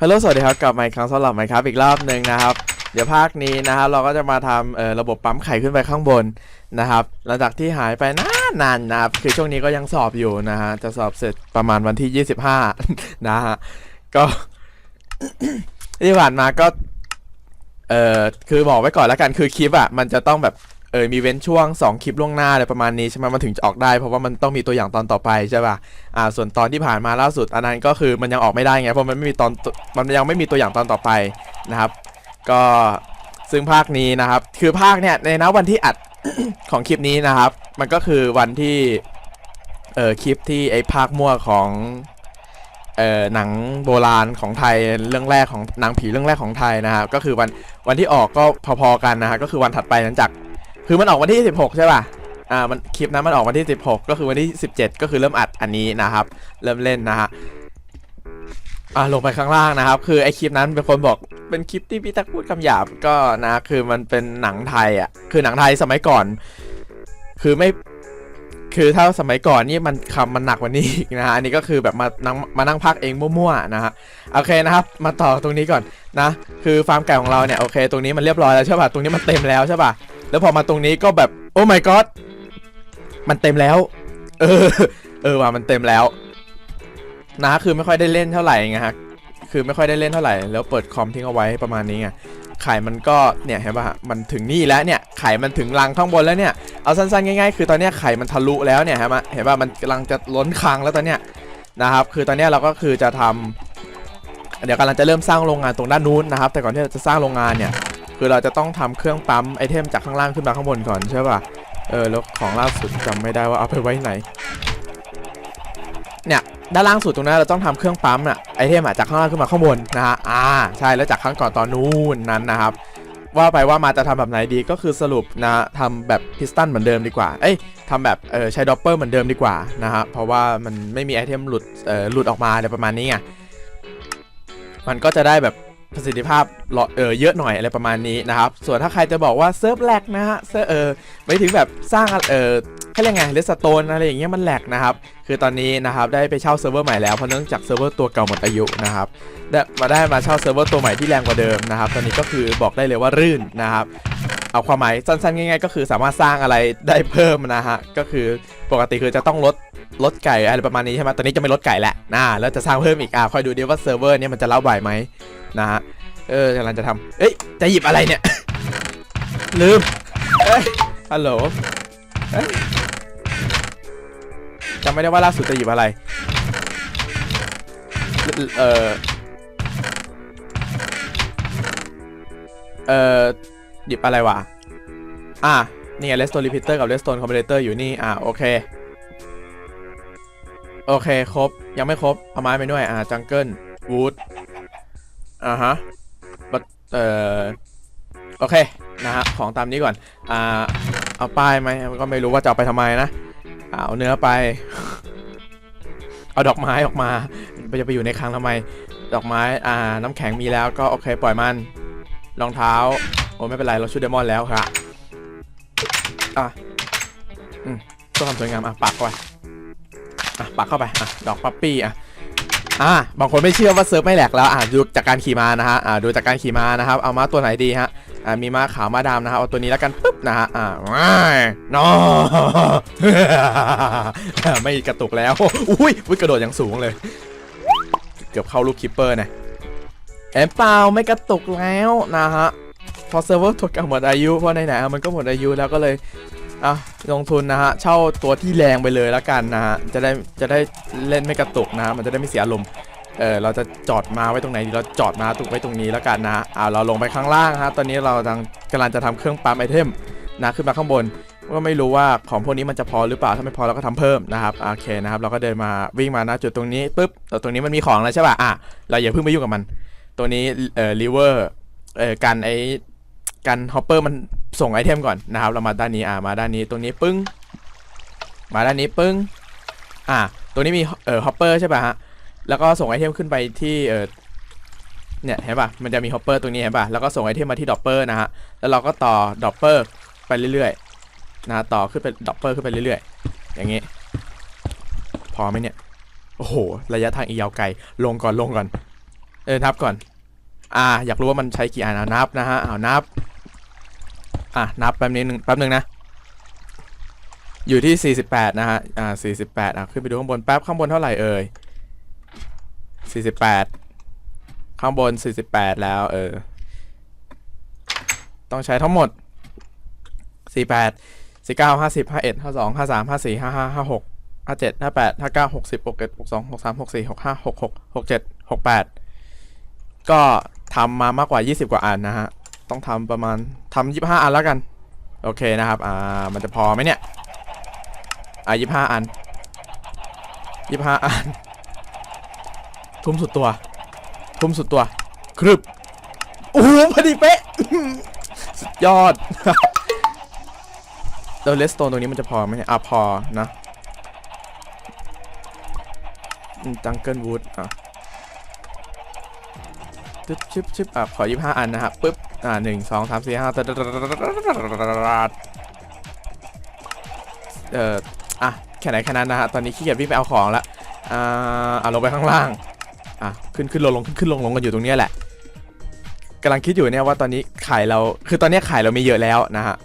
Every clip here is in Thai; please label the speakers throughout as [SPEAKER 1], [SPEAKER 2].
[SPEAKER 1] ฮัลโหลสวัสดีครับกลับมาอีกครั้งสำหรับไมครับอีกรอบหนึ่งนะครับ เดี๋ยวภาคนี้นะครับเราก็จะมาทำระบบปั๊มไข่ขึ้นไปข้างบนนะครับหลังจากที่หายไปนานนานๆนะครับคือช่วงนี้ก็ยังสอบอยู่นะฮะจะสอบเสร็จประมาณวันที่ 25 นะฮะก็ที่ผ่านมาก็เออคือบอกไว้ก่อนแล้วกันคือคลิปอะมันจะต้องแบบ ออมีเว้นช่วง 2 คลิปล่วงหน้าอะไรประมาณนี้ใช่ไหมมันถึงจะออกได้ เพราะว่ามันต้องมีตัวอย่างตอนต่อไปใช่ป่ะอ่าส่วนตอนที่ผ่านมาล่าสุดอันนั้นก็คือมันยังออกไม่ได้ไงเพราะมันไม่มีตอนมันยังไม่มีตัวอย่างตอนต่อไปนะครับ ก็ซึ่งภาคนี้นะครับ คือภาคเนี่ยในนะวันที่อัดของคลิปนี้นะครับ มันก็คือวันที่เออคลิปที่ไอ้ภาคมั่วของเออหนังโบราณของไทยเรื่องแรกของหนังผีเรื่องแรกของไทยนะครับก็คือวันวันที่ออกก็พอๆกันนะฮะก็คือวันถัดไปหลังจาก คือมันออกวันที่ 16 ใช่ป่ะ อ่า มันคลิปนั้นมันออกวันที่ 16 ก็คือวันที่ 17 ก็คือเริ่มอัดอันนี้นะครับ เริ่มเล่นนะฮะ อ่าลงไปข้างล่างนะครับ คือไอคลิปนั้นเป็นคนบอกเป็นคลิปที่พี่ตักพูดคำหยาบก็นะ คือมันเป็นหนังไทยอะ คือหนังไทยสมัยก่อน คือไม่ คือถ้าสมัยก่อนนี่มันคำมันหนักกว่านี้อีกนะฮะ อันนี้ก็คือแบบมานั่งมานั่งพักเองมั่วๆนะฮะ โอเคนะครับ มาต่อตรงนี้ก่อนนะ คือฟาร์มไก่ของเราเนี่ยโอเค ตรงนี้มันเรียบร้อยแล้วใช่ป่ะ ตรงนี้มันเต็มแล้วใช่ป่ะ แล้วพอมาตรงนี้ก็แบบโอ้ my god มันเต็มแล้ว เออ เออว่ามันเต็มแล้ว นะคือไม่ค่อยได้เล่นเท่าไหร่ไงฮะคือไม่ค่อยได้เล่นเท่าไหร่แล้วเปิดคอมทิ้งเอาไว้ประมาณนี้ไงไข่มันก็เนี่ยเห็นป่ะมันถึงนี่แล้วเนี่ยไข่มันถึงรังข้างบนแล้วเนี่ยเอาสั้นๆง่ายๆคือตอนเนี้ยไข่มันทะลุแล้วเนี่ยเห็นป่ะเห็นป่ะมันกำลังจะล้นคลังแล้วตอนเนี้ยนะครับ คือตอนเนี้ยเราก็คือจะทำเดี๋ยวกำลังจะเริ่มสร้างโรงงานตรงด้านนู้นนะครับ แต่ก่อนที่เราจะสร้างโรงงานเนี่ย คือเราจะต้องทำเครื่องปั๊มไอเทมจากข้างล่างขึ้นมาข้างบนก่อนใช่ป่ะ เออแล้วของล่าสุดจำไม่ได้ว่าเอาไปไว้ไหน เนี่ยด้านล่างสุดตรงนั้นเราต้องทำเครื่องปั๊มอะไอเทมอะจากข้างล่างขึ้นมาข้างบนนะฮะ อ่าใช่แล้วจากครั้งก่อนตอนนู้นนั้นนะครับ ว่าไปว่ามาจะทำแบบไหนดีก็คือสรุปนะทำแบบพิสตันเหมือนเดิมดีกว่า เอ้ยทำแบบเออใช้ดอปเปอร์เหมือนเดิมดีกว่านะฮะ เพราะว่ามันไม่มีไอเทมหลุดเออหลุดออกมาอะไรประมาณนี้ไง มันก็จะได้แบบ ประสิทธิภาพเออเยอะหน่อยอะไรประมาณนี้นะครับ ส่วนถ้าใครจะบอกว่าเซิร์ฟแลกนะฮะเซิร์ฟเออไม่ถึงแบบสร้างเออ เขาเรียกไงเลสโตนอะไรอย่างเงี้ยมันแหลกนะครับ คือตอนนี้นะครับได้ไปเช่าเซิร์ฟเวอร์ใหม่แล้วเพราะเนื่องจากเซิร์ฟเวอร์ตัวเก่าหมดอายุนะครับได้มาได้มาเช่าเซิร์ฟเวอร์ตัวใหม่ที่แรงกว่าเดิมนะครับ ตอนนี้ก็คือบอกได้เลยว่ารื่นนะครับเอาความหมายสั้นๆง่ายๆ ก็คือสามารถสร้างอะไรได้เพิ่มนะฮะก็คือปกติคือจะต้องลดลดไก่อะไรประมาณนี้ใช่ไหมตอนนี้จะไม่ลดไก่แล้วนะแล้วจะสร้างเพิ่มอีกอะคอยดูดิว่าเซิร์ฟเวอร์เนี้มันจะเล่าไหวไหมนะฮะเออกำลังจะทำเอ้ยจะหยิบอะไรเนี่ยลืมเอ้ยฮัลโหลเอ้ย จำไม่ได้ว่าล่าสุดจะหยิบอะไร เออเออหยิบอะไรวะ อะ นี่ไง Redstone Repeater กับ Redstone Combinator อยู่นี่ อะ โอเค โอเค ครบ ยังไม่ครบ เอาไม้ไปด้วย อะ Jungle Wood อ่าฮะบัดเอ่อ โอเค นะฮะ ของตามนี้ก่อน อ่า เอาป้ายไหมก็ไม่รู้ว่าจะเอาไปทำไมนะ เอาเนื้อไป เอาดอกไม้ออกมาจะไปอยู่ในคลังทำไม ดอกไม้ อ่า น้ำแข็งมีแล้วก็โอเคปล่อยมัน รองเท้า โอ้ไม่เป็นไรเราชุดเดมอนแล้วค่ะ อะอืมเพื่อความสวยงาม อะปักเข้าไป อะปักเข้าไป อะ ดอกปั๊ปปี้ อะ อะ บางคนไม่เชื่อว่าเซิร์ฟไม่แหลกแล้ว อะดูจากการขี่มานะฮะ อะดูจากการขี่มานะครับ เอาม้าตัวไหนดีฮะ อะมีม้าขาวม้าดำนะครับเอาตัวนี้แล้วกันปึ๊บนะฮะอะว้ายนอไม่กระตุกแล้วอุ้ยอุ้ยกระโดดอย่างสูงเลย เกือบเข้าลูกคิปเปอร์นะเอ็มเปล่าไม่กระตุกแล้วนะฮะพอเซิร์ฟเวอร์ถูกกำหนดอายุเพราะไหนๆมันก็หมดอายุแล้วก็เลยอะลงทุนนะฮะเช่าตัวที่แรงไปเลยแล้วกันนะฮะจะได้จะได้เล่นไม่กระตุกนะฮะมันจะได้ไม่เสียอารมณ์ เออเราจะจอดมาไว้ตรงไหนดีเราจอดมาตุกไว้ตรงนี้แล้วกันนะฮะอ่าเราลงไปข้างล่างฮะตอนนี้เรากำลังกำลังจะทำเครื่องปั๊มไอเทมนะขึ้นมาข้างบนก็ไม่รู้ว่าของพวกนี้มันจะพอหรือเปล่าถ้าไม่พอเราก็ทำเพิ่มนะครับโอเคนะครับเราก็เดินมาวิ่งมานะจุดตรงนี้ปุ๊บแต่ตรงนี้มันมีของแล้วใช่ป่ะอะเราอย่าเพิ่งไปยุ่งกับมัน ตัวนี้เอ่อลิเวอร์เอ่อกันไอกันฮอปเปอร์มันส่งไอเทมก่อนนะครับเรามาด้านนี้อ่ามาด้านนี้ตรงนี้ปึ้ง มาด้านนี้ปึ้งอ่าตัวนี้มีเอ่อฮอปเปอร์ใช่ป่ะฮะ แล้วก็ส่งไอเทมขึ้นไปที่เออเนี่ยเห็นป่ะ มันจะมีฮอปเปอร์ตรงนี้เห็นป่ะ แล้วก็ส่งไอเทมมาที่ดอปเปอร์นะฮะ แล้วเราก็ต่อดอปเปอร์ไปเรื่อยๆนะต่อขึ้นไปดอปเปอร์ขึ้นไปเรื่อยๆ อย่างงี้ พอไหมเนี่ย โอ้โห ระยะทางอียาวไกล ลงก่อนลงก่อน เออนับก่อน อ่า อยากรู้ว่ามันใช้กี่อันนับนะฮะเอานับ อะนับแป๊บนึงแป๊บนึงนะ อยู่ที่ 48 นะฮะ อ่า 48 อะ ขึ้นไปดูข้างบนแป๊บข้างบนเท่าไหร่เอ่ย 48ข้างบน48แล้ว เออ ต้องใช้ทั้งหมด48 49 50 51 52 53 54 55 56 57 58 59 60 61 62 63 64 65 66 67 68ก็ทำมามากกว่า20กว่าอันนะฮะ ต้องทำประมาณทำ25อันแล้วกัน โอเคนะครับ อ่า มันจะพอไหมเนี่ย อะ25อัน25อัน ทุ่มสุดตัว ทุ่มสุดตัว ครึบโอ้โหพอดีเป๊ะสุดยอดแล้วเลสโตนตรงนี้มันจะพอไหมเนี่ยอะพอนะจังเกิลวูดอะชึบชึบชึบอะขอยี่ห้าอันนะครับปึ๊บ อ่าหนึ่งสองสามสี่ห้าเอ่ออะแค่ไหนแค่นั้นนะฮะ ตอนนี้ขี้เกียจวิ่งไปเอาของละอ่าอะลงไปข้างล่าง อะขึ้นขึ้นลงลงขึ้นขึ้นลงลงกันอยู่ตรงเนี้ยแหละกำลังคิดอยู่เนี่ยว่าตอนนี้ไข่เราคือตอนนี้ไข่เรามีเยอะแล้วนะฮะ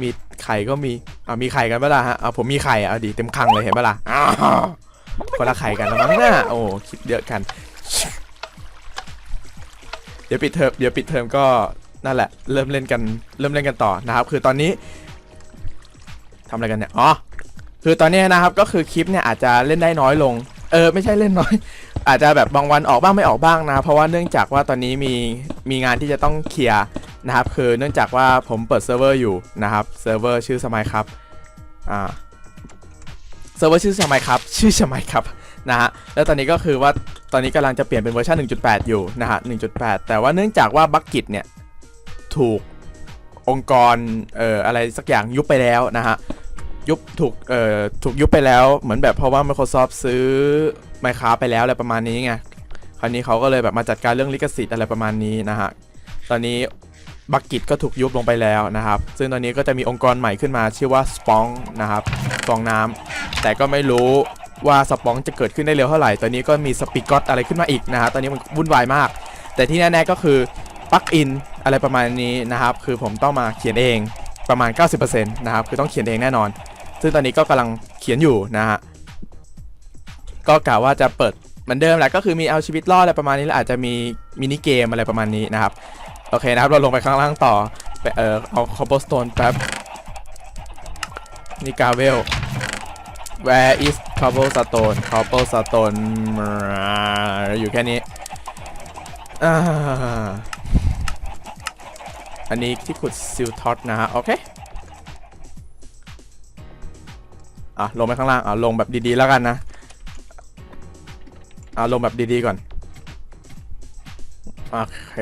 [SPEAKER 1] มีไข่ก็มีอ่ามีไข่กันปล่ะฮะเอาผมมีไข่อะดีเต็มคังเลยเห็นปล่ะอ้าคนละไข่กันแล้วมั้งน่ะโอ้คิดเยอะกัน เดี๋ยวปิดเทอมเดี๋ยวปิดเทอมก็นั่นแหละ เริ่มเล่นกันเริ่มเล่นกันต่อนะครับ คือตอนนี้ทำอะไรกันเนี่ยอ๋อคือตอนนี้นะครับก็คือคลิปเนี่ยอาจจะเล่นได้น้อยลง เออไม่ใช่เล่นน้อย อาจจะแบบบางวันออกบ้างไม่ออกบ้างนะ เพราะว่าเนื่องจากว่าตอนนี้มีมีงานที่จะต้องเคลียร์นะครับ คือเนื่องจากว่าผมเปิดเซิร์ฟเวอร์อยู่นะครับเซิร์ฟเวอร์ชื่อสมัยครับอ่าเซิร์ฟเวอร์ชื่อสมัยครับ ชื่อสมัยครับนะฮะแล้วตอนนี้ก็คือว่าตอนนี้กำลังจะเปลี่ยนเป็นเวอร์ชัน1.8 อยู่นะฮะ1.8 แต่ว่าเนื่องจากว่าบักกิตเนี่ยถูกองค์กรเอ่ออะไรสักอย่างยุบไปแล้วนะฮะยุบถูกเอ่อถูกยุบไปแล้วเหมือนแบบเพราะว่า Microsoft ซื้อ Minecraft ไปแล้วอะไรประมาณนี้ไงคราวนี้เขาก็เลยแบบมาจัดการเรื่องลิขสิทธิ์อะไรประมาณนี้นะฮะตอนนี้บักกิตก็ถูกยุบลงไปแล้วนะครับ ซึ่งตอนนี้ก็จะมีองค์กรใหม่ขึ้นมาชื่อว่าสปองนะครับฟองน้ำแต่ก็ไม่รู้ว่าสปองจะเกิดขึ้นได้เร็วเท่าไหร่ ตอนนี้ก็มีสปิกอตอะไรขึ้นมาอีกนะฮะตอนนี้มันวุ่นวายมาก แต่ที่แน่ๆก็คือปลั๊กอินอะไรประมาณนี้นะครับ คือผมต้องมาเขียนเองประมาณ 90%นะครับ คือต้องเขียนเองแน่นอน ซึ่งตอนนี้ก็กำลังเขียนอยู่นะฮะ ก็กะว่าจะเปิดเหมือนเดิมแหละก็คือมีเอาชีวิตรอดอะไรประมาณนี้แล้วอาจจะมีมินิเกมอะไรประมาณนี้นะครับ โอเคนะครับเราลงไปข้างล่างต่อไปเออเอาคอ b บ e s t o n e แป๊บนี่กาเวล where is cobblestone cobblestone อยู่แค่นี้ออันนี้ที่ขุดซิลท็อตนะฮะ โอเค อะ ลงไปข้างล่าง อะ ลงแบบดี ๆ แล้วกันนะ อะลงแบบดีๆก่อน โอเค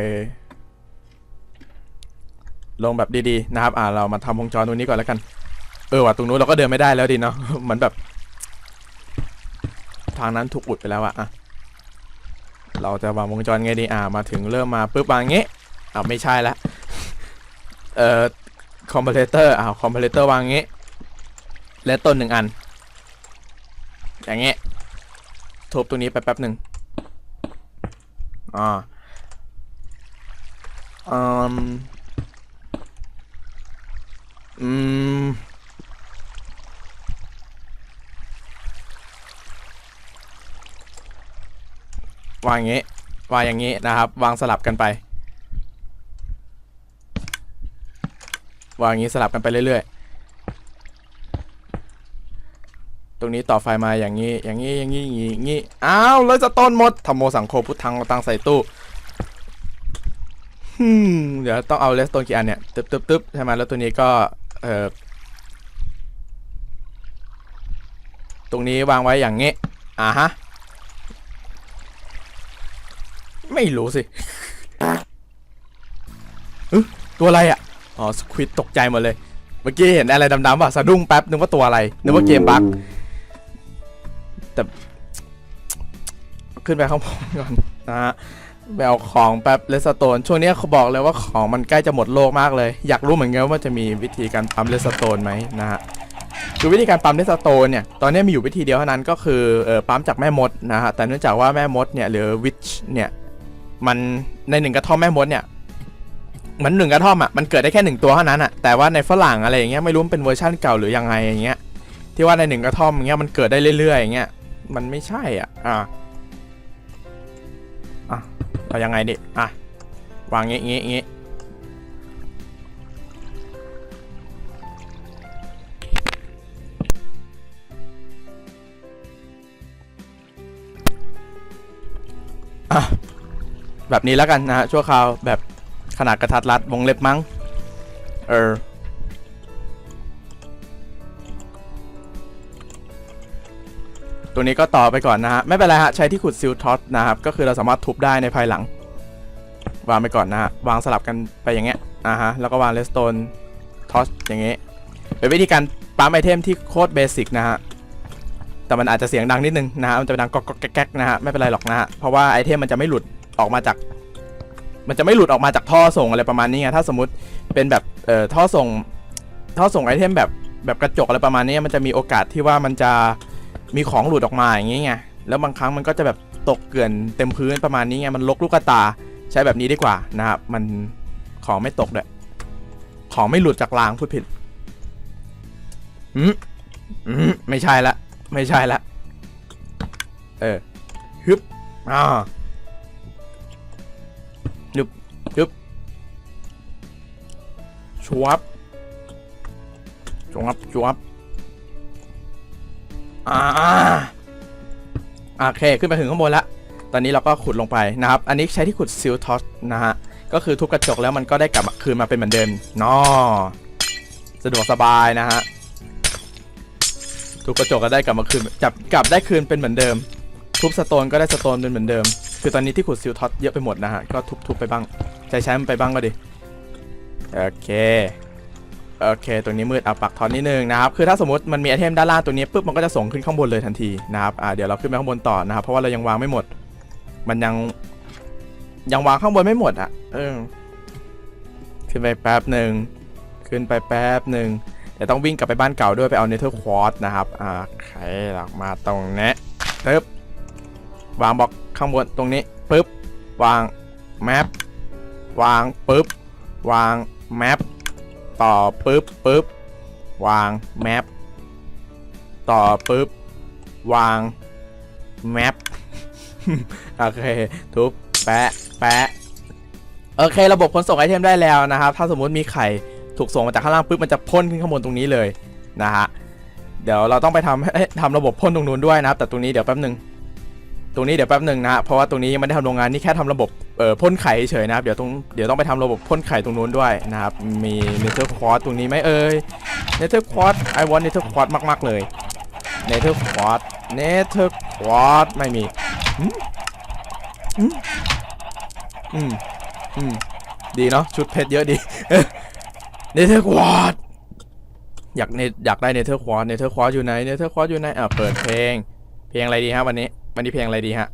[SPEAKER 1] ลงแบบดีๆนะครับ อ่าเรามาทำวงจรตรงนี้ก่อนแล้วกัน เออว่ะตรงนู้นเราก็เดินไม่ได้แล้วดิเนาะเหมือนแบบ ทางนั้นถูกอุดไปแล้วอะอะ เราจะวางวงจรไงดี อ่า มาถึงเริ่มมาปุ๊บวางงี้อ่าไม่ใช่ละ เอ่อคอมเพลเตอร์อ่าคอมเพลเตอร์วางงี้ และต้นหนึ่งอัน อย่างงี้ ทุบตรงนี้ไปแป๊บหนึ่งอ่าอืมอืมวางอย่างงี้ วางอย่างงี้นะครับ วางสลับกันไป วางอย่างงี้สลับกันไปเรื่อยๆ ตรงนี้ต่อไฟมาอย่างนี้ อย่างนี้ อย่างนี้ อย่างนี้อย่างนี้ อ้าวเลยจะต้นหมดธรรมโมสังโฆพุทธังตังใส่ตู้ฮึมเดี๋ยวต้องเอาเลสโตนกี่อันเนี่ย ตึ๊บตึ๊บตึ๊บใช่ไหมแล้วตัวนี้ก็ เอ่อ ตรงนี้วางไว้อย่างงี้ อ่าฮะ ไม่รู้สิอึตัวอะไรอะ อ๋อ สควิดตกใจหมดเลย เมื่อกี้เห็นอะไรดำๆป่ะ สะดุ้งแป๊บนึกว่าตัวอะไร นึกว่าเกมบั๊ก แต่ ขึ้นไปข้างบนก่อนนะฮะไปเอาของแป๊บเลสโตนช่วงนี้เขาบอกเลยว่าของมันใกล้จะหมดโลกมากเลย อยากรู้เหมือนกันว่าจะมีวิธีการปั๊มเลสโตนไหมนะฮะคือวิธีการปั๊มเลสโตนเนี่ยตอนนี้มีอยู่วิธีเดียวเท่านั้นก็คือเออปั๊มจากแม่มดนะฮะแต่เนื่องจากว่าแม่มดเนี่ยหรือวิชเนี่ยมันในหนึ่งกระท่อมแม่มดเนี่ยเหมันหนึ่งกระท่อมอะมันเกิดได้แค่หนึ่งตัวเท่านั้นอะแต่ว่าในฝรั่งอะไรอย่างเงี้ยไม่รู้มันเป็นเวอร์ชันเก่าหรือยังไงอย่างเงี้ยที่ว่าในหนึ่งกระท่อมอย่างเงี้ยมันเกิดได้เรื่อยๆอย่างเงี้ย มันไม่ใช่อะ อะอะเรายังไงดิ อะ วางงี้งี้งี้อะแบบนี้แล้วกันนะฮะชั่วคราวแบบขนาดกระทัดรัดวงเล็บมั้ง เออ ตัวนี้ก็ต่อไปก่อนนะฮะ ไม่เป็นไรฮะ ใช้ที่ขุดซิลท็อตนะครับ ก็คือเราสามารถทุบได้ในภายหลัง วางไปก่อนนะฮะ วางสลับกันไปอย่างเงี้ยอ่าฮะ แล้วก็วางเลสโตนทอสอย่างเงี้ยเป็นวิธีการปั๊มไอเทมที่โคตรเบสิกนะฮะ แต่มันอาจจะเสียงดังนิดนึงนะฮะ มันจะดังก๊อกก๊อแก๊กนะฮะ ไม่เป็นไรหรอกนะฮะ เพราะว่าไอเทมมันจะไม่หลุดออกมาจาก มันจะไม่หลุดออกมาจากท่อส่งอะไรประมาณนี้ไง ถ้าสมมติเป็นแบบเอ่อท่อส่งท่อส่งไอเทมแบบแบบกระจกอะไรประมาณนี้มันจะมีโอกาสที่ว่ามันจะ มีของหลุดออกมาอย่างงี้ไงแล้วบางครั้งมันก็จะแบบตกเกลื่อนเต็มพื้นประมาณนี้ไงมันลกลูกตาใช้แบบนี้ดีกว่านะครับมันของไม่ตกด้วยของไม่หลุดจากรางพูดผิดอืมอืมไม่ใช่ละ ไม่ใช่ละ เออฮึบอ่าฮึบฮึบชวบชวบชวบ อ่าโอเค ขึ้นไปถึงข้างบนแล้วตอนนี้เราก็ขุดลงไปนะครับ อันนี้ใช้ที่ขุดซิลท็อสนะฮะ ก็คือทุบกระจกแล้วมันก็ได้กลับคืนมาเป็นเหมือนเดิมนอสะดวกสบายนะฮะ ทุบกระจกก็ได้กลับมาคืนจับกลับได้คืนเป็นเหมือนเดิม ทุบสโตนก็ได้สโตนเป็นเหมือนเดิม คือตอนนี้ที่ขุดซิลท็อตเยอะไปหมดนะฮะ ก็ทุบๆไปบ้าง ใช้ใช้มันไปบ้างก็ดี โอเค โอเค ตรงนี้มืดเอาปักทอนนิดนึงนะครับ คือถ้าสมมติมันมีไอเทมด้านล่างตัวนี้ปุ๊บมันก็จะส่งขึ้นข้างบนเลยทันทีนะครับอ่าเดี๋ยวเราขึ้นไปข้างบนต่อนะครับ เพราะว่าเรายังวางไม่หมด มันยังยังวางข้างบนไม่หมดอะ เออ ขึ้นไปแป๊บหนึ่งขึ้นไปแป๊บหนึ่งเดี๋ยวต้องวิ่งกลับไปบ้านเก่าด้วยไปเอาเนเธอร์ควอตนะครับอ่าไขหลักมาตรงนี้ปึ๊บวางบล็อกข้างบนตรงนี้ปึ๊บวางแมปวางปึ๊บวางแมป ต่อปึ๊บปึ๊บวางแมปต่อปึ๊บวางแมปโอเคทุบแปะแปะโอเค ระบบขนส่งไอเทมได้แล้วนะครับ ถ้าสมมุติมีไข่ถูกส่งมาจากข้างล่างปุ๊บมันจะพ่นขึ้นข้างบนตรงนี้เลยนะฮะเดี๋ยวเราต้องไปทำทำระบบพ่นตรงนู้นด้วยนะครับ แต่ตรงนี้เดี๋ยวแป๊บหนึ่ง ตรงนี้เดี๋ยวแป๊บหนึ่งนะฮะเพราะว่าตรงนี้ยังไม่ได้ทำโรงงานนี่แค่ทำระบบเอ่อพ่นไข่เฉยนะครับเดี๋ยวตรงเดี๋ยวต้องไปทำระบบพ่นไข่ตรงนู้นด้วยนะครับมีเนเธอร์ควอตตรงนี้ไหมเอ่ยเนเธอร์ควอตไอวอนเนเธอร์ควอตมาก ๆ เลยเนเธอร์ควอตเนเธอร์ควอตไม่มีอืมอืมอืมอืมดีเนาะชุดเพชรเยอะดีเนเธอร์ควอตอยากเนอยากได้เนเธอร์ควอตเนเธอร์ควอตอยู่ไหนเนเธอร์ควอตอยู่ไหนอะเปิดเพลง เพลงอะไรดีฮะวันนี้ วันนี้เพลงอะไรดีฮะ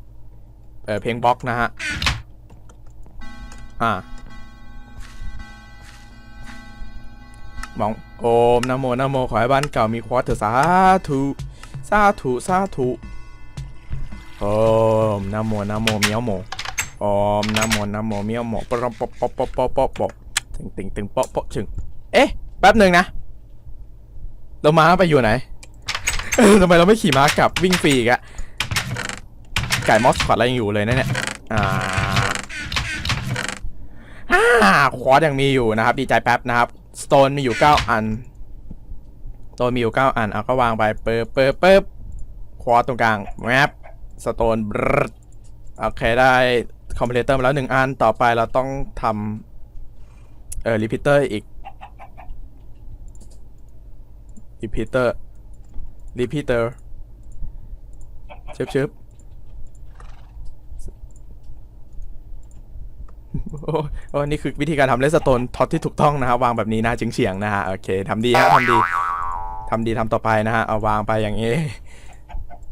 [SPEAKER 1] เออเพลงบล็อกนะฮะ อ่ามองโอมนโมนโมขอให้บ้านเก่ามีควอเถอะสาธุสาธุสาธุโอมนโมนโมเมียวโมโอมนโมนโมเมียวโมปะปะปะปะปะปปะตึงตึงตึงปะปะชึงเอ๊ะแป๊บหนึ่งนะเราม้าไปอยู่ไหนทำไมเราไม่ขี่ม้ากลับวิ่งฟรีกะ ไก่มอสคอตอะไรยังอยู่เลยนะเนี่ยอ่าอ่าควอดยังมีอยู่นะครับ ดีใจแป๊บนะครับสโตนมีอยู่ 9 อันสโตนมีอยู่ 9 อันเอาก็วางไปเปิบเปิบเปิบควอดตรงกลางแมปสโตนโอเคได้คอมเพลเตอร์มาแล้ว1อันต่อไปเราต้องทำเอ่อรีพิเตอร์อีกรีพิเตอร์รีพีเตอร์ชึบชึบ โอ้โอ้นี่คือวิธีการทำเลสโตนท็อตที่ถูกต้องนะครับวางแบบนี้นะจึงเฉียงๆนะฮะโอเคทำดีฮะทำดีทำดีทำต่อไปนะฮะเอาวางไปอย่างนี้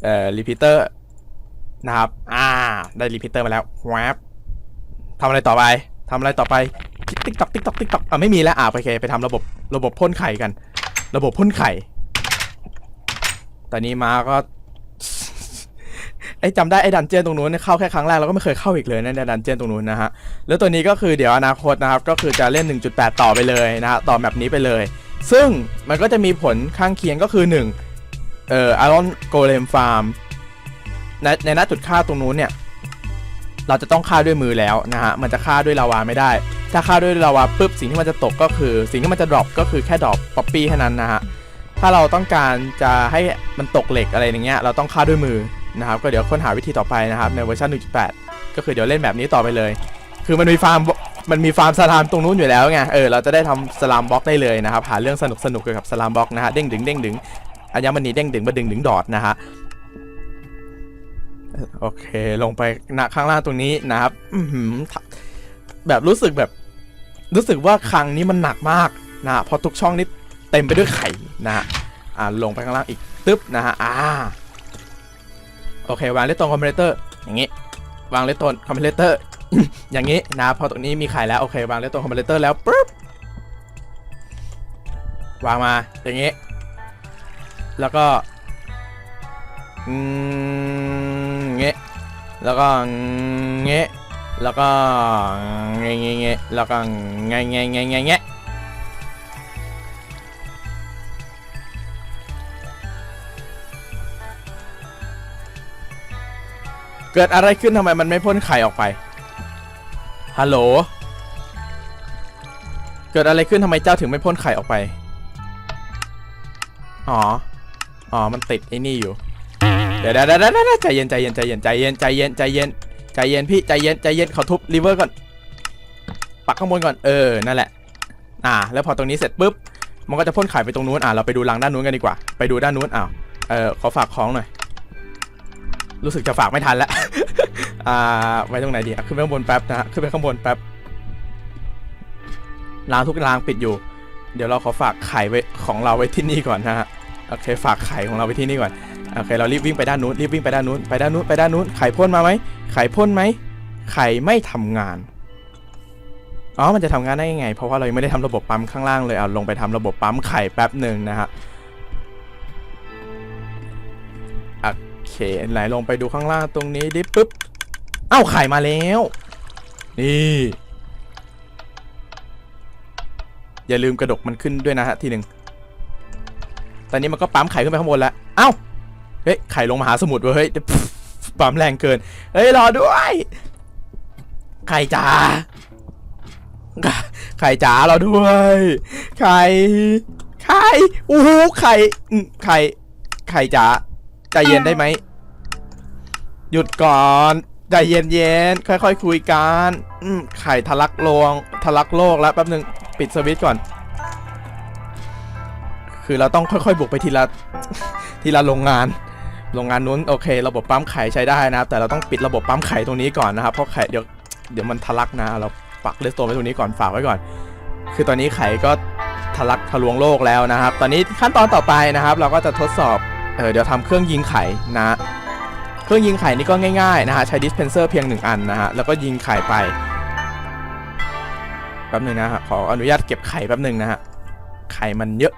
[SPEAKER 1] เอ่อรีพีเตอร์นะครับ อ่า ได้รีพีเตอร์มาแล้วแวบทำอะไรต่อไปทำอะไรต่อไปติ๊กตอกติ๊กตอกติ๊กตอกอะไม่มีแล้วอ่าโอเคไปทำระบบระบบพ่นไข่กัน ระบบพ่นไข่ ตอนนี้มาก็ ไอ้จำได้ไอ้ดันเจียนตรงนู้นเนี่ยเข้าแค่ครั้งแรกแล้วก็ไม่เคยเข้าอีกเลยนะในดันเจียนตรงนู้นนะฮะแล้วตัวนี้ก็คือเดี๋ยวอนาคตนะครับก็คือจะเล่น 1.8 ต่อไปเลยนะฮะต่อแบบนี้ไปเลย ซึ่งมันก็จะมีผลข้างเคียงก็คือ 1 เอ่อไอรอนโกเลมฟาร์มในในหน้าจุดฆ่าตรงนู้นเนี่ยเราจะต้องฆ่าด้วยมือแล้วนะฮะมันจะฆ่าด้วยลาวาไม่ได้ ถ้าฆ่าด้วยลาวาปุ๊บสิ่งที่มันจะตกก็คือ สิ่งที่มันจะดรอปก็คือแค่ดรอปป๊อปปี้แค่นั้นนะฮะถ้าเราต้องการจะให้มันตกเหล็กอะไรอย่างเงี้ยเราต้องฆ่าด้วยมือ นะครับก็เดี๋ยวค้นหาวิธีต่อไปนะครับในเวอร์ชัน1.8 ก็คือเดี๋ยวเล่นแบบนี้ต่อไปเลย คือมันมีฟาร์มมันมีฟาร์มสลามตรงนู้นอยู่แล้วไงเออเราจะได้ทำสลามบล็อกได้เลยนะครับหาเรื่องสนุกสนุกเกี่ยวกับสลามบล็อกนะฮะเด้งดึงเด้งดึงอัญมณีเด้งดึงมาดึงดึงดอดนะฮะโอเคลงไปณข้างล่างตรงนี้นะครับอืแบบรู้สึกแบบรู้สึกว่าครั้งนี้มันหนักมากนะพอทุกช่องนี้เต็มไปด้วยไข่นะฮะอ่าลงไปข้างล่างอีกตึ๊บนะฮะอ่า โอเควางเลตตรงคอมเพลเตอร์อย่างงี้ วางเลตตรงคอมเพลเตอร์อย่างงี้นะพอตรงนี้มีไข่แล้วโอเควางเลตตรงคอมเพลเตอร์แล้วปุ๊บวางมาอย่างงี้ แล้วก็อืมเงี้ยแล้วก็เงี้ยแล้วก็งี้ยเงี้ยเงี้ยแล้วก็เงี้ยเงี้ยเงี้ยเงี้ย เกิดอะไรขึ้นทำไมมันไม่พ่นไข่ออกไป ฮัลโหล เกิดอะไรขึ้นทำไมเจ้าถึงไม่พ่นไข่ออกไป อ๋อ อ๋อ มันติดไอ้นี่อยู่เดี๋ยวเดี๋ยวเดี๋ยวเดี๋ยวใจเย็นใจเย็นใจเย็นใจเย็นใจเย็นใจเย็นใจเย็นพี่ใจเย็นใจเย็นเขาทุบรีเวอร์ก่อน ปักข้างบนก่อน เออ นั่นแหละ อ่า แล้วพอตรงนี้เสร็จปุ๊บ มันก็จะพ่นไข่ไปตรงนู้น อ่าเราไปดูรังด้านนู้นกันดีกว่า ไปดูด้านนู้น อ้าว เออขอฝากของหน่อย รู้สึกจะฝากไม่ทันแล้ว อ่า ไว้ตรงไหนดีขึ้นไปข้างบนแป๊บนะฮะ ขึ้นไปข้างบนแป๊บรางทุกรางปิดอยู่ เดี๋ยวเราขอฝากไข่ไว้ของเราไว้ที่นี่ก่อนนะฮะ โอเค ฝากไข่ของเราไว้ที่นี่ก่อน โอเค เรารีบวิ่งไปด้านนู้น รีบวิ่งไปด้านนู้น ไปด้านนู้น ไปด้านนู้น ไข่พ่นมาไหม ไข่พ่นไหม ไข่ไม่ทำงาน อ๋อ มันจะทำงานได้ยังไง เพราะว่าเรายังไม่ได้ทำระบบปั๊มข้างล่างเลย เอาลงไปทำระบบปั๊มไข่แป๊บหนึ่งนะฮะ เคไหลลงไปดูข้างล่างตรงนี้ดิปุ๊บเอ้าไข่มาแล้ว นี่ อย่าลืมกระดกมันขึ้นด้วยนะฮะทีหนึ่งตอนนี้มันก็ปั๊มไข่ขึ้นไปข้างบนแล้ว เอ้า เฮ้ย ไข่ลงมหาสมุทรเว้ยเฮ้ย ปั๊มแรงเกิน เฮ้ย รอด้วย ไข่จ๋า ไข่จ๋าเรอด้วย ไข่ ไข่อู้หูไข่ ไข่ ไข่จ๋า ใจเย็นได้ไหม หยุดก่อน ใจเย็นเย็นๆค่อยๆคุยกันอืมไข่ทะลักโลงทะลักโลกแล้วแป๊บหนึ่งปิดสวิตช์ก่อน คือเราต้องค่อยๆบุกไปทีละทีละโรงงาน โรงงานนู้นโอเค ระบบปั๊มไข่ใช้ได้นะครับ แต่เราต้องปิดระบบปั๊มไข่ตรงนี้ก่อนนะครับเพราะไข่เดี๋ยวเดี๋ยวมันทะลักนะ เราปักเลสโตนไว้ตรงนี้ก่อนฝากไว้ก่อน คือตอนนี้ไข่ก็ทะลักทะลวงโลกแล้วนะครับ ตอนนี้ขั้นตอนต่อไปนะครับ เราก็จะทดสอบ เออเดี๋ยวทำเครื่องยิงไข่นะ เครื่องยิงไข่นี่ก็ง่ายๆนะฮะใช้ดิสเพนเซอร์เพียงหนึ่งอันนะฮะแล้วก็ยิงไข่ไปแป๊บหนึ่งนะฮะขออนุญาตเก็บไข่แป๊บหนึ่งนะฮะไข่มันเยอะ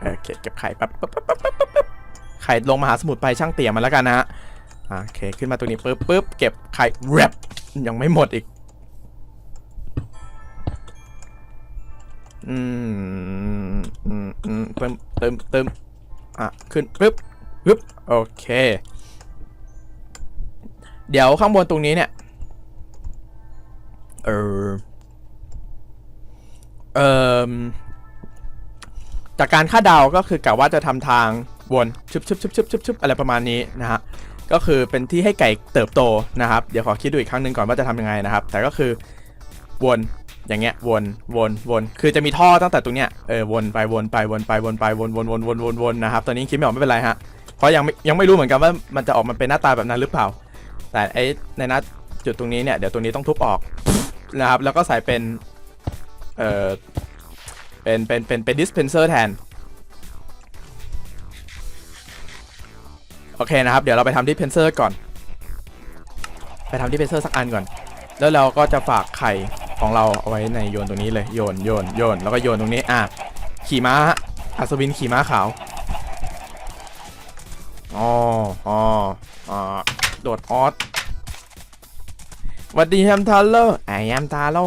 [SPEAKER 1] เอเก็บเก็บไข่แป๊บป๊บป๊บป๊บป๊บไข่ลงมหาสมุทรไปช่างเตี่ยมันแล้วกันนะฮะโอเคขึ้นมาตรงนี้ปุ๊บปุ๊บเก็บไข่แรปยังไม่หมดอีกอืมอืมอืมเติมเติมเติม อะ ขึ้นปุ๊บปุ๊บโอเค เดี๋ยวข้างบนตรงนี้เนี่ย เออเออจากการคาดเดาก็คือกะว่าจะทำทางวนชุบชุบชุบชุบชุบชุบอะไรประมาณนี้นะฮะก็คือเป็นที่ให้ไก่เติบโตนะครับ เดี๋ยวขอคิดดูอีกครั้งหนึ่งก่อนว่าจะทำยังไงนะครับ แต่ก็คือวน อย่างเงี้ยวนวนวนคือจะมีท่อตั้งแต่ตรงเนี้ยเออวนไปวนไปวนไปวนไปวนวนวนวนวนวนนะครับตอนนี้คิดไม่ออกไม่เป็นไรฮะเพราะยังไม่ยังไม่รู้เหมือนกันว่ามันจะออกมาเป็นหน้าตาแบบนั้นหรือเปล่า แต่ไอ้ในนัดจุดตรงนี้เนี่ยเดี๋ยวตรงนี้ต้องทุบออกนะครับแล้วก็ใส่เป็นเออเป็นเป็นเป็นเป็นดิสเพนเซอร์แทนโอเคนะครับเดี๋ยวเราไปทำดิสเพนเซอร์ก่อน ไปทำดิสเพนเซอร์สักอันก่อน แล้วเราก็จะฝากไข่ ของเราเอาไว้ในโยนตรงนี้เลยโยนโยนโยนแล้วก็โยนตรงนี้อะขี่ม้าอัศวินขี่ม้าขาวอ๋ออ๋ออ๋อโดดออสวัสดีแฮมทาโร่ไอแฮมทาโร่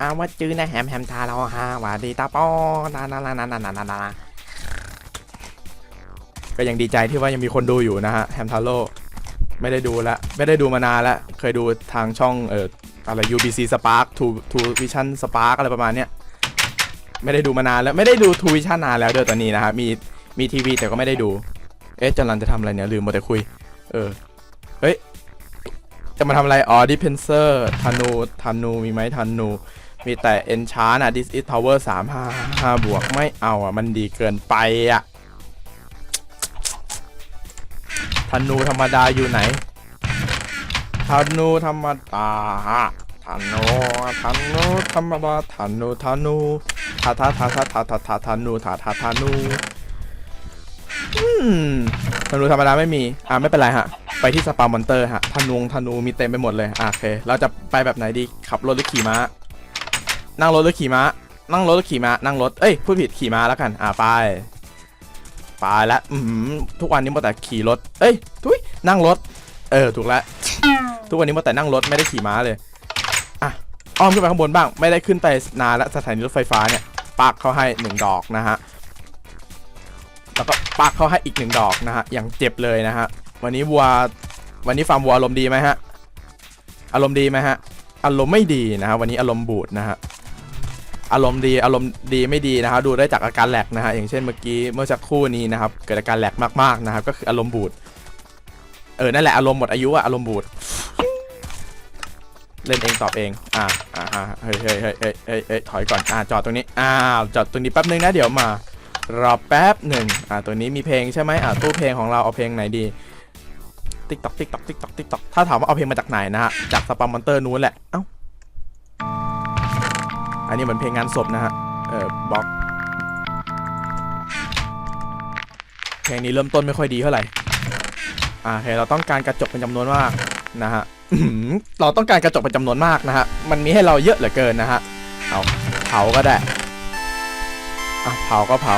[SPEAKER 1] อาวัดจื้อนะแฮมแฮมทาโร่ฮะวัสดีตาปอนานานานานานานาก็ยังดีใจที่ว่ายังมีคนดูอยู่นะฮะแฮมทาโร่ไม่ได้ดูละไม่ได้ดูมานานละเคยดูทางช่องเออ อะไร UBC Spark to to Vision Spark อะไรประมาณเนี้ยไม่ได้ดูมานานแล้วไม่ได้ดู To Vision นานแล้วเดี๋ยวตอนนี้นะฮะมีมีทีวีแต่ก็ไม่ได้ดู เอ๊ะจันรันจะทำอะไรเนี่ยลืมหมดแต่คุย เออเฮ้ยจะมาทำอะไรอ๋อดิเพนเซอร์ธนูธนูมีไหมธนูมีแต่เอนชาร์อะ this is tower 3 5 5บวกไม่เอาอะ มันดีเกินไปอะธนูธรรมดาอยู่ไหน ธนูธรรมดาธนูธนูธรรมดาธนูธนูทาทาทาทาทาทาทาธนูทาทาธนูอืมธนูธรรมดาไม่มีอ่าไม่เป็นไรฮะ ไปที่สปามอนเตอร์ฮะธนูธนูมีเต็มไปหมดเลยอ่าโอเค เราจะไปแบบไหนดีขับรถหรือขี่ม้า นั่งรถหรือขี่ม้า นั่งรถหรือขี่ม้า นั่งรถ เอ้ยพูดผิดขี่ม้าแล้วกัน อ่าไปไปแล้วอืมทุกวันนี้มัวแต่ขี่รถ เอ้ยทุยนั่งรถ เออ ถูกแล้ว ทุกวันนี้มัวแต่นั่งรถไม่ได้ขี่ม้าเลยอะอ้อมขึ้นไปข้างบนบ้าง ไม่ได้ขึ้นไปนานและสถานีรถไฟฟ้าเนี่ยปักเขาให้หนึ่งดอกนะฮะแล้วก็ปักเขาให้อีกหนึ่งดอกนะฮะอย่างเจ็บเลยนะฮะวันนี้วัววันนี้ฟาร์มวัวอารมณ์ดีไหมฮะอารมณ์ดีไหมฮะอารมณ์ไม่ดีนะฮะวันนี้อารมณ์บูดนะฮะอารมณ์ดีอารมณ์ดีไม่ดีนะฮะดูได้จากอาการแหลกนะฮะอย่างเช่นเมื่อกี้เมื่อสักครู่นี้นะครับเกิดอาการแหลกมากๆนะครับก็คืออารมณ์บูด เออ นั่นแหละ อารมณ์หมดอายุอะอารมณ์บูด เล่นเองตอบเอง อ่าอ่าอ่าเฮ้ยเฮ้ยเฮ้ยเฮ้ยเฮ้ยเฮ้ยถอยก่อน อ่า จอดตรงนี้อ่าจอดตรงนี้แป๊บนึงนะ เดี๋ยวมา รอแป๊บหนึ่งอ่า ตัวนี้มีเพลงใช่ไหมอ่า ตู้เพลงของเราเอาเพลงไหนดี ติ๊กตอก ติ๊กตอก ติ๊กตอก ติ๊กตอก ถ้าถามว่าเอาเพลงมาจากไหนนะฮะ จากสปามมอนเตอร์นู้นแหละ เอ้า อันนี้เหมือนเพลงงานศพนะฮะ เออบล็อก เพลงนี้เริ่มต้นไม่ค่อยดีเท่าไหร่ อ่าโอเคเราต้องการกระจกเป็นจำนวนมากนะฮะเราต้องการกระจกเป็นจำนวนมากนะฮะมันมีให้เราเยอะเหลือเกินนะฮะเอาเผาก็ได้อะเผาก็เผา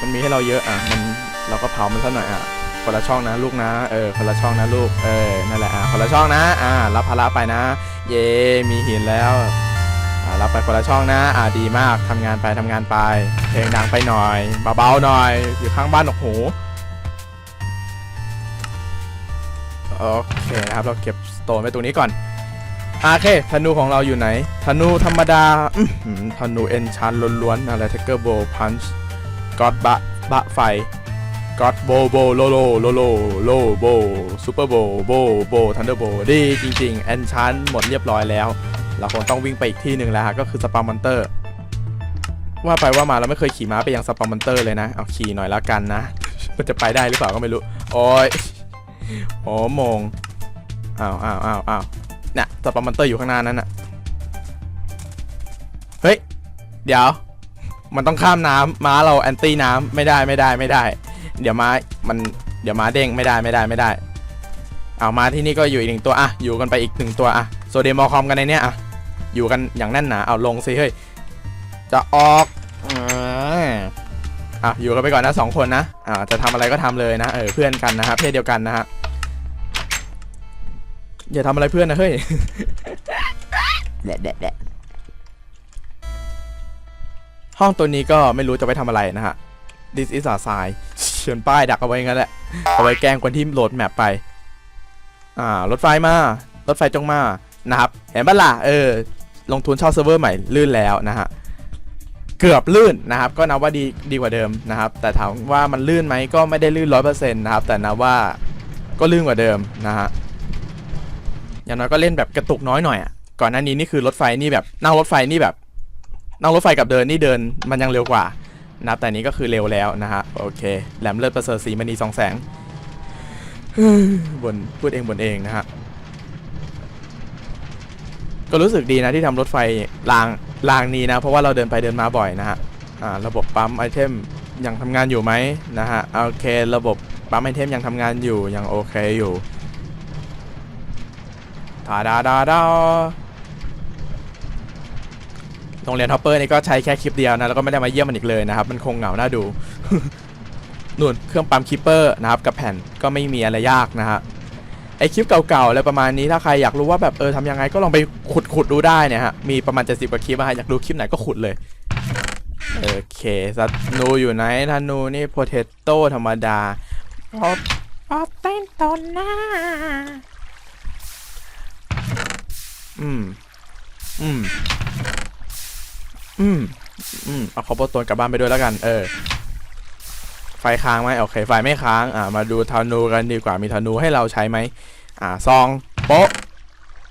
[SPEAKER 1] มันมีให้เราเยอะอะมันเราก็เผามันซะหน่อยอะคนละช่องนะลูกนะ เออคนละช่องนะลูก เออ นั่นแหละอะคนละช่องนะ อ่า รับภาระไปนะ เย่มีหินแล้ว รับไปคนละช่องนะอ่าดีมากทำงานไปทำงานไป เพลงดังไปหน่อยเบาๆหน่อย อยู่ข้างบ้านหนวกหูโอเคนะครับเราเก็บสโตนไว้ตรงนี้ก่อนโอเคธนูของเราอยู่ไหน ธนูธรรมดาธนูเอนชันล้วนๆอะไรเทเกอร์โบพันช์ก็อดบะบะไฟก็อดโบโบโลโลโลโลโลโบซูเปอร์โบโบโบทันเดอร์โบดีจริงๆเอนชันหมดเรียบร้อยแล้ว เราคงต้องวิ่งไปอีกที่หนึ่งแล้วฮะก็คือสปามอนเตอร์ว่าไปว่ามาเราไม่เคยขี่ม้าไปยังสปามอนเตอร์เลยนะเอาขี่หน่อยแล้วกันนะ มันจะไปได้หรือเปล่าก็ไม่รู้ โอ้ยโอ้โมงอ้าวอ้าวอ้าวอ้าวเนี่ยสปามอนเตอร์อยู่ข้างหน้านั้นน่ะเฮ้ยเดี๋ยว มันต้องข้ามน้ำม้าเราแอนตี้น้ำไม่ได้ไม่ได้ไม่ได้ เดี๋ยวม้ามันเดี๋ยวม้าเด้งไม่ได้ไม่ได้ไม่ได้เอามาที่นี่ก็อยู่อีกหนึ่งตัวอะอยู่กันไปอีกหนึ่งตัวอะโซเดียมอลคอมกันในเนี้ยอะ อยู่กันอย่างแน่นหนาเอาลงสิเฮ้ยจะออกอ่าอะอยู่กันไปก่อนนะสองคนนะอ่าจะทำอะไรก็ทำเลยนะเออเพื่อนกันนะฮะเพศเดียวกันนะฮะอย่าทำอะไรเพื่อนนะเฮ้ยแดะแดะแดะห้องตัวนี้ก็ไม่รู้จะไปทำอะไรนะฮะ This is a sign เขียนป้ายดักเอาไว้งั้นแหละ เอาไว้แกล้งคนที่โหลดแมปไป อ่า รถไฟมา รถไฟจงมา นะครับ เห็นปะล่ะ เออ ลงทุนเช่าเซิร์ฟเวอร์ใหม่ลื่นแล้วนะฮะเกือบลื่นนะครับ ก็นับว่าดีดีกว่าเดิมนะครับ แต่ถามว่ามันลื่นไหมก็ไม่ได้ลื่นร้อยเปอร์เซ็นต์นะครับ แต่นับว่าก็ลื่นกว่าเดิมนะฮะอย่างน้อยก็เล่นแบบกระตุกน้อยหน่อยอะก่อนหน้านี้นี่คือรถไฟนี่แบบนั่งรถไฟนี่แบบนั่งรถไฟกับเดินนี่เดินมันยังเร็วกว่านะครับแต่นนี้ก็คือเร็วแล้วนะฮะโอเคแหลมเลิศประเสริฐสีมณีสองแสงบนพูดเองบนเองนะฮะ ก็รู้สึกดีนะที่ทำรถไฟรางรางนี้นะ เพราะว่าเราเดินไปเดินมาบ่อยนะฮะอ่าระบบปั๊มไอเทมยังทำงานอยู่ไหมนะฮะโอเค ระบบปั๊มไอเทมยังทำงานอยู่ยังโอเคอยู่ทาดาดาดาโรงเรียนฮอปเปอร์นี่ก็ใช้แค่คลิปเดียวนะแล้วก็ไม่ได้มาเยี่ยมมันอีกเลยนะครับ มันคงเหงาหน่าดูนู่นเครื่องปั๊มคิปเปอร์นะครับ กับแผ่นก็ไม่มีอะไรยากนะฮะ ไอคลิปเก่าๆอะไรประมาณนี้ถ้าใครอยากรู้ว่าแบบเออทำยังไงก็ลองไปขุดขุดๆดูได้เนี่ยฮะมีประมาณ 70กว่าคลิปอะฮะอยากดูคลิปไหนก็ขุดเลยโอเคสัตนูอยู่ไหนธนูนี่โพเทโต้ธรรมดาพอพอเต้นตอนหน้าอืมอืมอืมอืมเอาคอปเปอร์โตนกลับบ้านไปด้วยแล้วกัน เออ ไฟค้างไหมโอเค ไฟไม่ค้างอ่ามาดูธนูกันดีกว่ามีธนูให้เราใช้ไหมอ่าซองโป๊ะ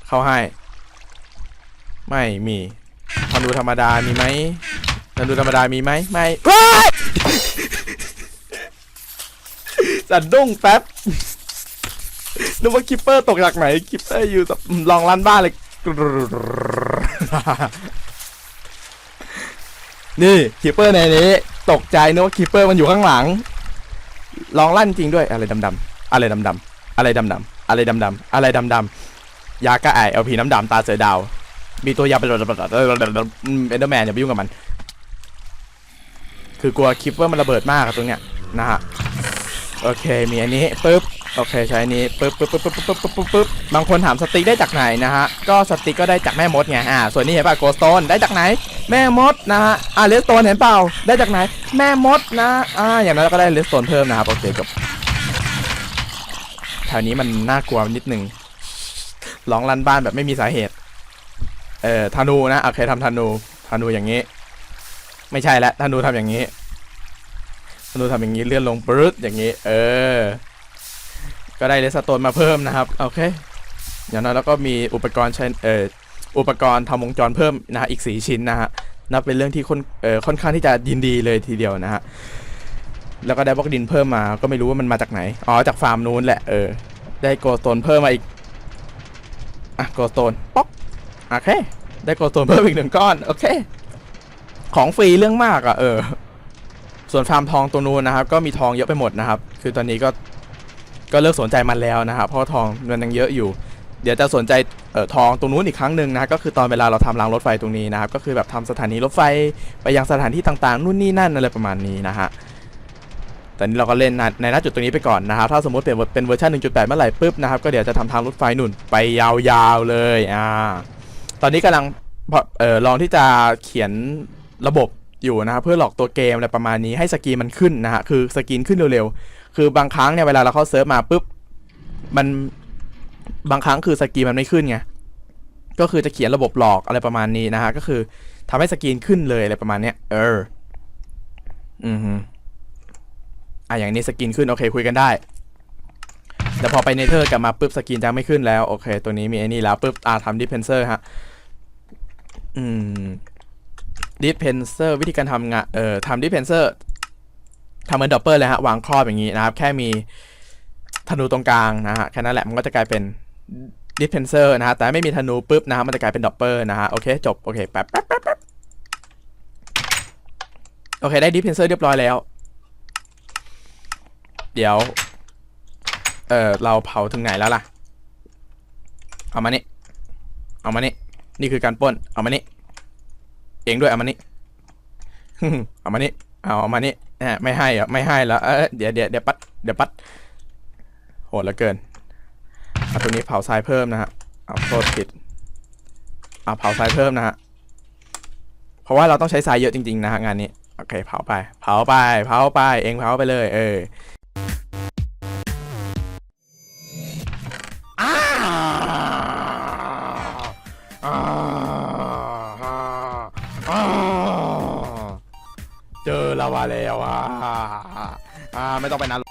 [SPEAKER 1] เข้าให้ ไม่มีธนูธรรมดามีไหมธนูธรรมดามีไหมไม่ว้ายสันดุ้งแป๊บนึกว่าคิปเปอร์ตกจากไหนคิปเปอร์อยู่แบบลองลั่นบ้านเลยนี่คิปเปอร์ในนี้ ตกใจนึกว่าคีเปอร์มันอยู่ข้างหลัง ลองลั่นจริงด้วยอะไรดำๆอะไรดำๆอะไรดำๆอะไรดำๆอะไรดำๆยากระไอเอลพีน้ำดำตาเสือดาว มีตัวยาเป็นเอ็นเดอร์แมนอย่าไปยุ่งกับมัน คือกลัวคิปเปอร์มันระเบิดมากอะตรงเนี้ยนะฮะโอเคมีอันนี้ปึ๊บ โอเคใช้นี้ปึ๊บปึ๊บปึ๊บปึ๊บปึ๊บปึ๊บปึ๊บปึ๊บบางคนถามสติ๊กได้จากไหนนะฮะ ก็สติ๊กก็ได้จากแม่มดไง อ่า ส่วนนี้เห็นป่ะโกสโตนได้จากไหน แม่มดนะฮะ อ่าเลสโตนเห็นเปล่า ได้จากไหน แม่มดนะ อ่า อย่างนั้นเราก็ได้เลสโตนเพิ่มนะครับ โอเคจบแถวนี้มันน่ากลัวนิดนึงร้องลั่นบ้านแบบไม่มีสาเหตุ เอ่อ ธนูนะ โอเคทำธนู ธนูอย่างนี้ ไม่ใช่ละธนูทำอย่างนี้ธนูทำอย่างนี้เลื่อนลงปรึ๊ดอย่างนี้ เออ ก็ได้เลสโตนมาเพิ่มนะครับ โอเค อย่างนั้นแล้วก็มีอุปกรณ์ใช้เอ่ออุปกรณ์ทำวงจรเพิ่มนะฮะอีกสี่ชิ้นนะฮะนับเป็นเรื่องที่ค่อนเอ่อค่อนข้างที่จะยินดีเลยทีเดียวนะฮะแล้วก็ได้บล็อกดินเพิ่มมาก็ไม่รู้ว่ามันมาจากไหนอ๋อจากฟาร์มนู้นแหละเออได้โกลสโตนเพิ่มมาอีกอะโกลสโตนป๊อกโอเค ได้โกลสโตนเพิ่มอีกหนึ่งก้อนโอเค ของฟรีเรื่องมากอะเออส่วนฟาร์มทองตัวนู้นนะครับ ก็มีทองเยอะไปหมดนะครับ คือตอนนี้ก็ ก็เลิกสนใจมันแล้วนะครับเพราะทองมันยังเยอะอยู่ เดี๋ยวจะสนใจเอ่อทองตรงนู้นอีกครั้งหนึ่งนะก็คือตอนเวลาเราทำรางรถไฟตรงนี้นะครับก็คือแบบทำสถานีรถไฟไปยังสถานที่ต่างๆนู่นนี่นั่นอะไรประมาณนี้นะฮะแต่นี้เราก็เล่นในในณจุดตรงนี้ไปก่อนนะครับ ถ้าสมมติเป็นเป็นเวอร์ชัน1.8 เมื่อไหร่ปุ๊บนะครับ ก็เดี๋ยวจะทำทางรถไฟนุ่นไปยาวๆเลยอ่าตอนนี้กำลังเอ่อลองที่จะเขียนระบบอยู่นะครับเพื่อหลอกตัวเกมอะไรประมาณนี้ให้สกีมันขึ้นนะฮะคือสกีนขึ้นเร็วๆ คือบางครั้งเนี่ยเวลาเราเข้าเซิร์ฟมาปุ๊บมันบางครั้งคือสกรีนมันไม่ขึ้นไงก็คือจะเขียนระบบหลอกอะไรประมาณนี้นะฮะก็คือทำให้สกรีนขึ้นเลยอะไรประมาณเนี้ยเอออือฮึอะอย่างนี้สกรีนขึ้นโอเคคุยกันได้แต่พอไปเนเธอร์กลับมาปุ๊บสกรีนจะไม่ขึ้นแล้วโอเค ตัวนี้มีไอ้นี่แล้วปุ๊บอ่าทำดิเพนเซอร์ฮะอืมดิเพนเซอร์วิธีการทำงานเอ่อทำดิเพนเซอร์ ทำเหมือนดอปเปอร์เลยฮะวางครอบอย่างนี้นะครับ แค่มีธนูตรงกลางนะฮะแค่นั้นแหละมันก็จะกลายเป็นดิเพนเซอร์นะฮะแต่ไม่มีธนูปุ๊บนะฮะมันจะกลายเป็นดอปเปอร์นะฮะโอเคจบโอเคแป๊บแป๊บแป๊บแป๊บโอเคได้ดิเพนเซอร์เรียบร้อยแล้ว เดี๋ยว เออเราเผาถึงไหนแล้วล่ะ เอามานี่เอามานี่นี่คือการป้นเอามานี่เองด้วยเอามานี่เอามานี่เอาเอามานี่ อะไม่ให้อะไม่ให้แล้วเออเดี๋ยวเดี๋ยวเดี๋ยวปัดเดี๋ยวปัดโหดเหลือเกินเอาตัวนี้เผาทรายเพิ่มนะฮะเอาโทษผิดเอาเผาทรายเพิ่มนะฮะเพราะว่าเราต้องใช้ทรายเยอะจริงๆนะฮะงานนี้โอเคเผาไป เผาไปเผาไปเองเผาไปเลย เออ แล้วอ่าอ่าไม่ต้องไปนาน